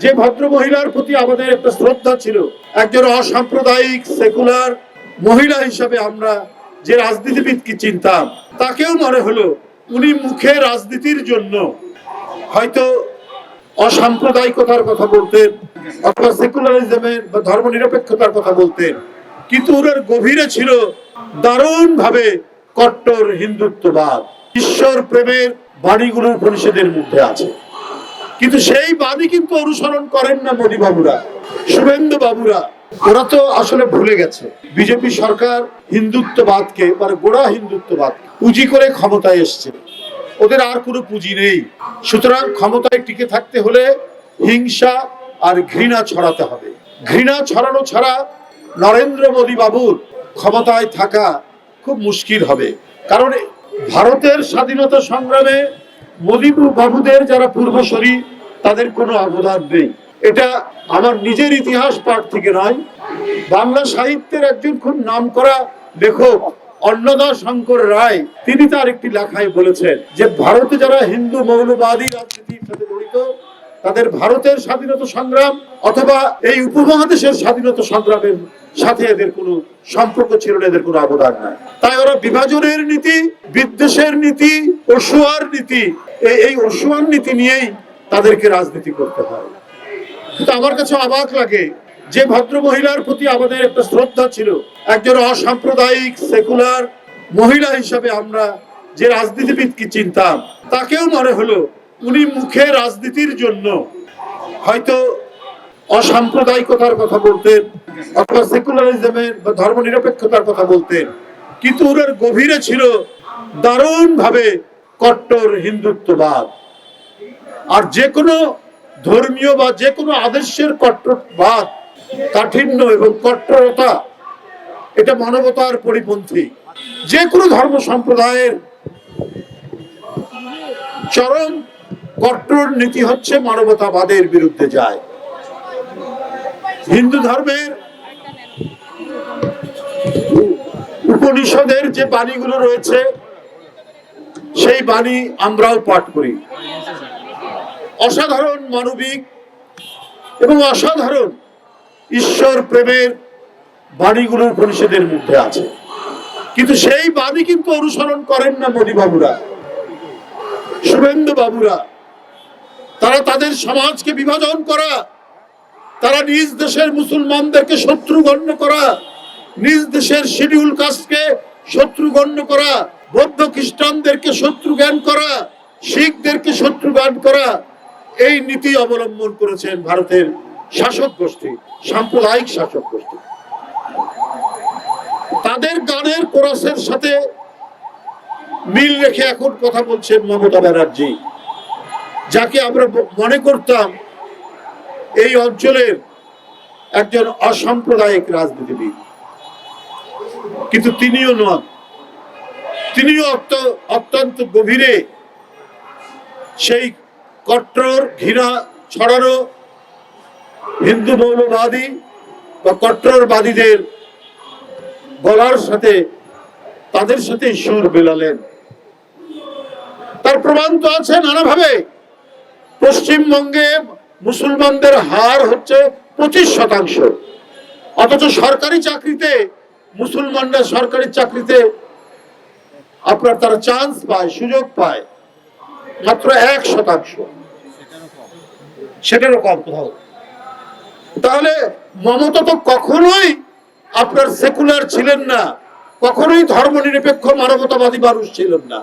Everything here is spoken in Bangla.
যে ভদ্র মহিলার প্রতি আমাদের একটা শ্রদ্ধা ছিল, একজন অসাম্প্রদায়িক সেকুলার মহিলা হিসাবে আমরা যে রাজনীতিবিদকে চিনতাম, তাকেও মনে হলো উনি মুখে রাজনীতির জন্য হয়তো অসাম্প্রদায়িকতার কথা বলতেন অথবা সেকুলারিজমের বা ধর্মনিরপেক্ষতার কথা বলতেন, কিন্তু ওনার গভীরে ছিল দারুণ ভাবে কট্টর হিন্দুত্ববাদ। ঈশ্বর প্রেমের বাণীগুলো উপনিষদের মধ্যে আছে। কিন্তু সেই বাণী কিন্তু অনুসরণ করেন না বাবুরা, শুভেন্দু বাবুরা। ওরা তো আসলে ভুলে গেছে। বিজেপি সরকার হিন্দুত্ববাদকে মানে গোড়া হিন্দুত্ববাদ পুঁজি করে ক্ষমতায় এসছে। ওদের আর কোনো পুঁজি নেই। সুতরাং ক্ষমতায় টিকে থাকতে হলে হিংসা আর ঘৃণা ছড়াতে হবে। ঘৃণা ছড়ানো ছাড়া নরেন্দ্র মোদী বাবুর ক্ষমতায় থাকা খুব মুশকিল হবে। কারণ ভারতের স্বাধীনতা সংগ্রামে মোদী বাবুদের যারা পূর্বসরী, তাদের কোনো অবদান নেই। এটা আমার নিজের ইতিহাস পাঠ থেকে নয়। বাংলা সাহিত্যের একজন খুব নামকরা লেখক, অন্নদা শঙ্কর রায়, তিনি তার একটি লেখায় বলেছেন যে, ভারতে যারা হিন্দু মৌলবাদী রাজনীতির সাথে জড়িত, তাদের ভারতের স্বাধীনতা সংগ্রাম অথবা এই উপমহাদেশের স্বাধীনতা সংগ্রামের সাথে এদের কোনো সম্পর্ক ছিল না, এদের কোনো অবদান নাই। তাই ওরা বিভাজনের নীতি, বিদ্বেষের নীতি অসুয়ার নীতি এই- অসুয়ার নীতি নিয়েই তাদেরকে রাজনীতি করতে হয়। কিন্তু আমার কাছে অবাক লাগে যে ভদ্র মহিলার প্রতি আমাদের একটা শ্রদ্ধা ছিল। একজন অসাম্প্রদায়িক, সেকুলার মহিলা হিসাবে আমরা যে রাজনীতিবিদকে চিনতাম, তাকেও মনে হলো উনি মুখে রাজনীতির জন্য হয়তো অসাম্প্রদায়িকতার কথা বলতেন অথবা সেকুলারিজমের বা ধর্মনিরপেক্ষতার কথা বলতেন। কিন্তু ওনার গভীরে ছিল দারুণ ভাবে কট্টর হিন্দুত্ববাদ। আর যে কোনো ধর্মীয় বা যে কোনো আদর্শের কট্টরবাদ, কাঠিন্য এবং কট্টরতা, এটা মানবতার পরিপন্থী। যে কোনো ধর্ম সম্প্রদায়ের চরম কট্টর নীতি হচ্ছে মানবতাবাদের বিরুদ্ধে যায়। হিন্দু ধর্মের উপনিষদের যে বাণীগুলো রয়েছে সেই বাণী আমরাও পাঠ করি। অসাধারণ মানবিক এবং অসাধারণ ঈশ্বর প্রেমের বাণীগুলো উপনিষদের মধ্যে আছে। কিন্তু সেই বাণী কিন্তু অনুসরণ করেন না মোদী বাবুরা, শুভেন্দু বাবুরা। তারা তাদের সমাজকে বিভাজন করা, তারা নিজ দেশের মুসলমানদেরকে শত্রু গণ্য করা, নিজ দেশের শিডিউল কাস্টকে শত্রু গণ্য করা বৌদ্ধ খ্রিস্টানদেরকে শত্রু জ্ঞান করা, শিখদেরকে শত্রু জ্ঞান করা, এই নীতি অবলম্বন করেছেন ভারতের শাসক গোষ্ঠী, সাম্প্রদায়িক শাসক গোষ্ঠী। তাদের গানের কোরাসের সাথে মিল রেখে এখন কথা বলছেন মমতা ব্যানার্জি, যাকে আমরা মনে করতাম এই অঞ্চলের একজন অসাম্প্রদায়িক রাজনীতিবিদ। কিন্তু তিনিও নন। তিনিও অত্যন্ত গভীরে সেই কট্টর ঘৃণা ছড়ানো হিন্দু মৌলবাদী বা কট্টরবাদীদের গলার সাথে তাদের সাথে সুর মেলালেন। তার প্রমাণ তো আছে নানাভাবে। পশ্চিমবঙ্গে মুসলমানদের হার হচ্ছে পঁচিশ শতাংশ। অথচ সরকারি চাকরিতে, মুসলমানরা সরকারি চাকরিতে আপনার তারা চান্স পায়, সুযোগ পায়। মাত্র এক শতাংশ। সেটারও কম কোথাও। তাহলে মমতা তো কখনোই আপনার সেকুলার ছিলেন না। কখনোই ধর্মনিরপেক্ষ মানবতাবাদী মানুষ ছিলেন না।